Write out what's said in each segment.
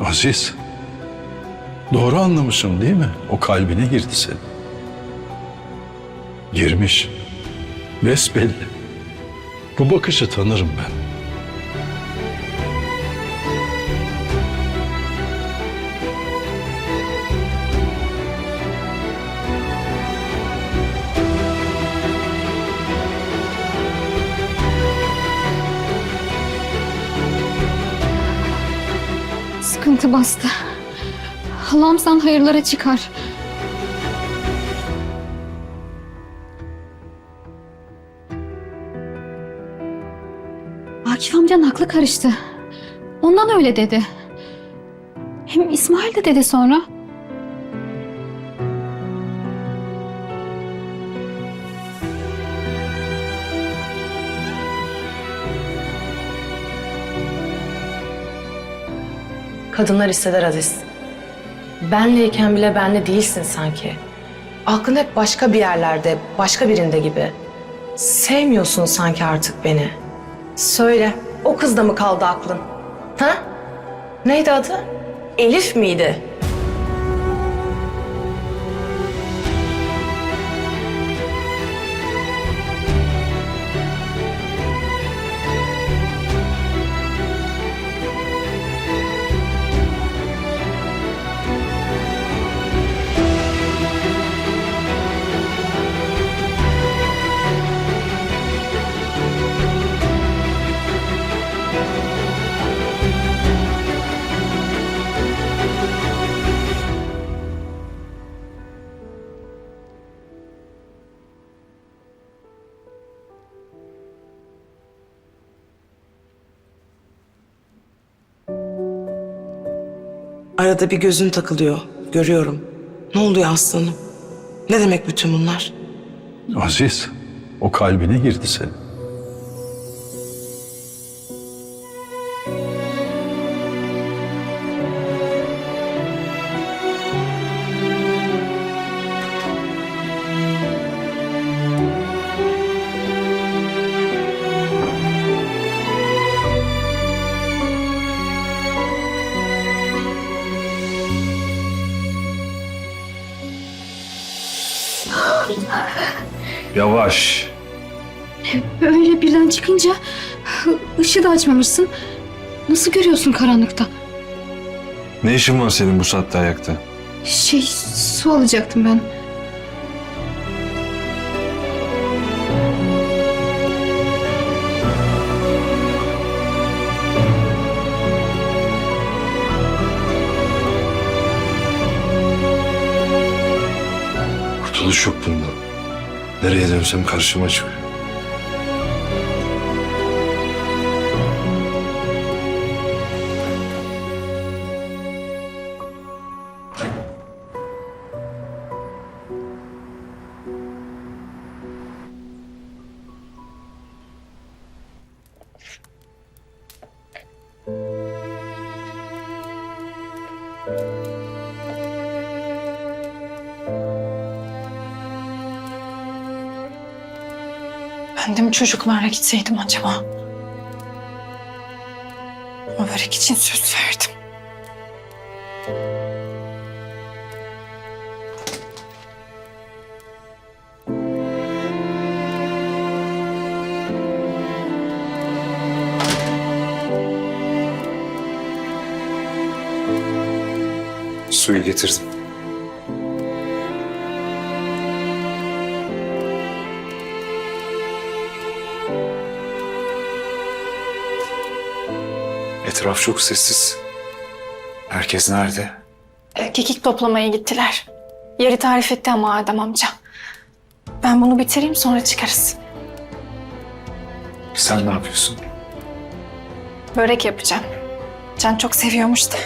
Aziz. Doğru anlamışım değil mi? O kalbine girdi senin. Girmiş. Besbelli. Bu bakışı tanırım ben. Sıkıntı bastı. Allah'ım sen hayırlara çıkar. Akif amcanın aklı karıştı. Ondan öyle dedi. Hem İsmail de dedi sonra. Kadınlar hisseder Aziz. Benleyken bile benle değilsin sanki. Aklın hep başka bir yerlerde, başka birinde gibi. Sevmiyorsun sanki artık beni. Söyle, o kızda mı kaldı aklın? Ha? Neydi adı? Elif miydi? Arada bir gözün takılıyor. Görüyorum. Ne oluyor aslanım? Ne demek bütün bunlar? Aziz. O kalbine girdi senin. Yavaş. Öyle birden çıkınca ışığı da açmamışsın. Nasıl görüyorsun karanlıkta? Ne işin var senin bu saatte ayakta? Şey su alacaktım ben. Kurtuluş yok bundan. Nereye dönsem karşıma çıkıyor. Ben de mi çocuklarla gitseydim acaba? Ama börek için söz verdim. Suyu getirdim. Etraf çok sessiz. Herkes nerede? E, Kekik toplamaya gittiler. Yeri tarif etti ama Adem amca. Ben bunu bitireyim sonra çıkarız. Sen ne yapıyorsun? Börek yapacağım. Can çok seviyormuş da.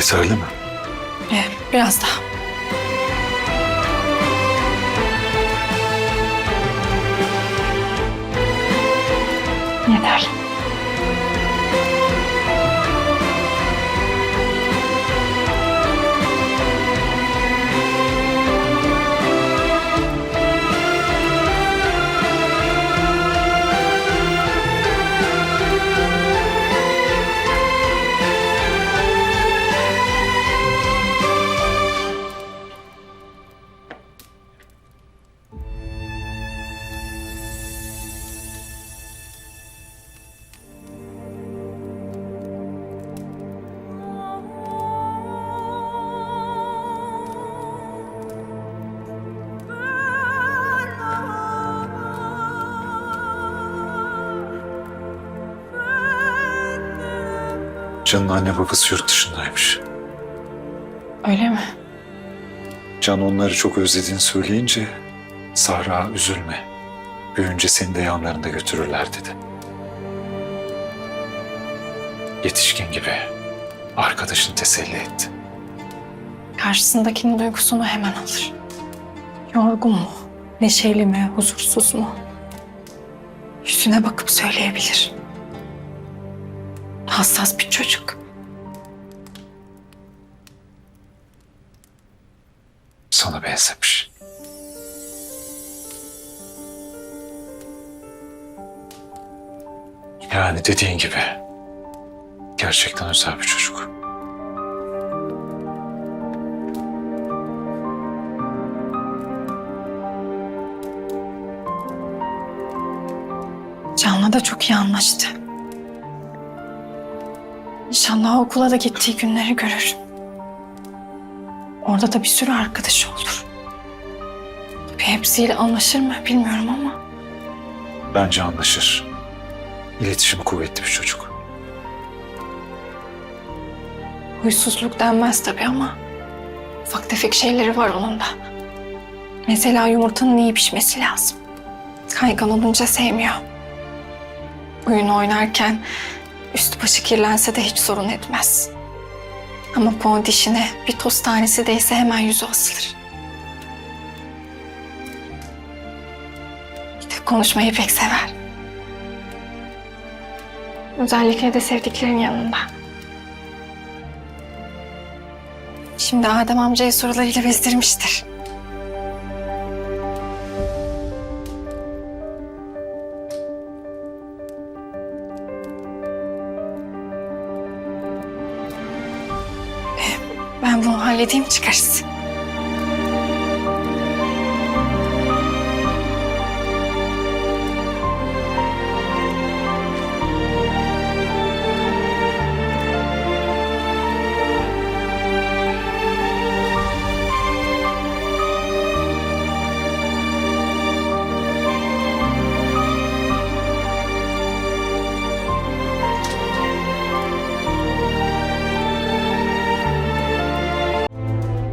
Yeterli mi? Ee, biraz daha. Yeter. Can'ın anne babası yurt dışındaymış. Öyle mi? Can onları çok özlediğini söyleyince Sahra üzülme. Büyüyünce seni de yanlarında götürürler dedi. Yetişkin gibi arkadaşını teselli etti. Karşısındakinin duygusunu hemen alır. Yorgun mu? Neşeli mi? Huzursuz mu? Yüzüne bakıp söyleyebilir. Hassas bir çocuk. Sana benzemiş. Yani dediğin gibi gerçekten özel bir çocuk. Can'la da çok iyi anlaştı. İnşallah okula da gittiği günleri görür. Orada da bir sürü arkadaşı olur. Tabii hepsiyle anlaşır mı bilmiyorum ama Bence anlaşır. İletişimi kuvvetli bir çocuk. huysuzluk denmez tabii ama ufak tefek şeyleri var onun da. Mesela yumurtanın iyi pişmesi lazım. Kaygan olunca sevmiyor. Oyun oynarken üstü başı kirlense de hiç sorun etmez. Ama pon dişine bir toz tanesi değse hemen yüzü asılır. Bir de konuşmayı pek sever. Özellikle de sevdiklerin yanında. Şimdi Adem amcayı sorularıyla bezdirmiştir. Halledeyim çıkarız.